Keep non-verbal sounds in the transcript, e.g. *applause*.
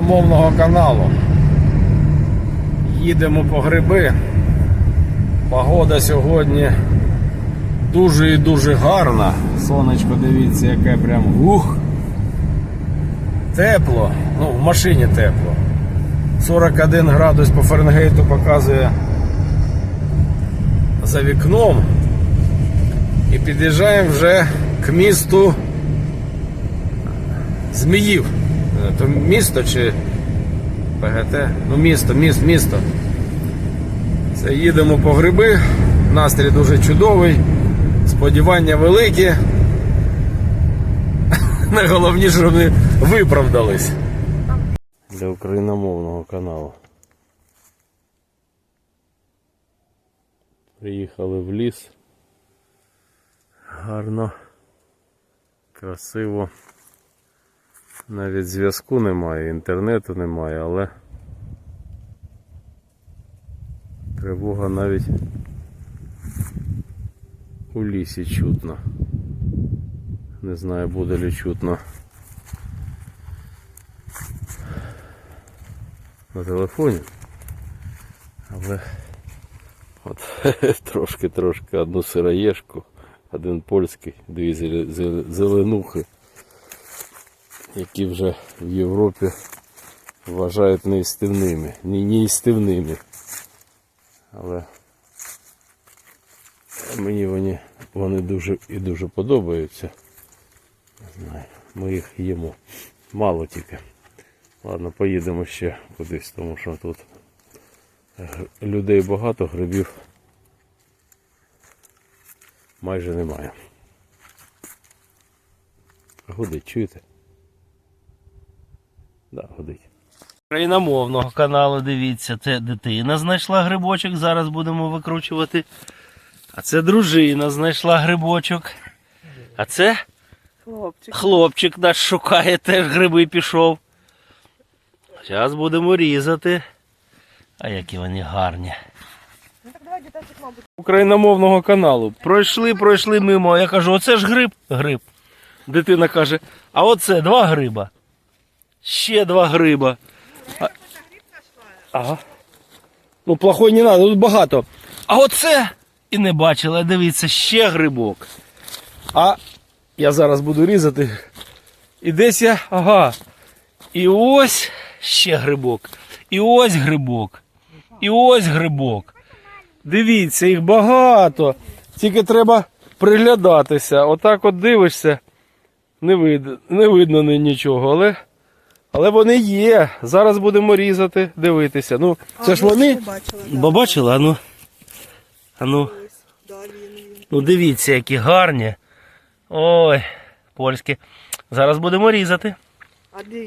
мовного каналу. Їдемо по гриби. Погода сьогодні дуже і дуже гарна. Сонечко, дивіться, яке прям ух. Тепло. Ну, в машині тепло. 41 градус по Фаренгейту показує за вікном. І під'їжджаємо вже к місту Зміїв. То місто чи ПГТ? Ну місто, міст, місто. Це їдемо по гриби. Настрій дуже чудовий. Сподівання великі. *laughs* Найголовніше, щоб вони виправдались. Для україномовного каналу. Приїхали в ліс. Гарно, красиво. Навіть зв'язку немає, інтернету немає, але тривога навіть у лісі чутно. Не знаю, буде ли чутно на телефоні. Але от *laughs* трошки-трошки одну сироєшку, один польський, дві зеле- зеле- зеленухи які вже в Європі вважають неїстивними. Неїстивними. Але мені вони, вони дуже і дуже подобаються. Не знаю, ми їх їмо. Мало тільки. Ладно, поїдемо ще кудись, тому що тут людей багато, грибів майже немає. Гудить, чуєте? Да, гудить. Україномовного каналу, дивіться, це дитина знайшла грибочок, зараз будемо викручувати. А це дружина знайшла грибочок. А це Хлопчик. хлопчик наш шукає, теж гриби пішов. Зараз будемо різати. А які вони гарні. Ну. Україномовного каналу. Пройшли, пройшли мимо. Я кажу, оце ж гриб? Гриб. Дитина каже, а оце два гриба. Ще два гриба. А... Ага. Ну, плохой не треба, тут багато. А оце і не бачила, дивіться, ще грибок. А я зараз буду різати. І десь я. Ага. І ось ще грибок. І ось грибок. І ось грибок. Дивіться, їх багато. Тільки треба приглядатися. Отак от дивишся. Не видно, не видно нічого, але, але вони є. Зараз будемо різати, дивитися. Ну, це ж вони. Бо бачила, ану. Ану, ну дивіться, які гарні. Ой, польські. Зараз будемо різати. А де?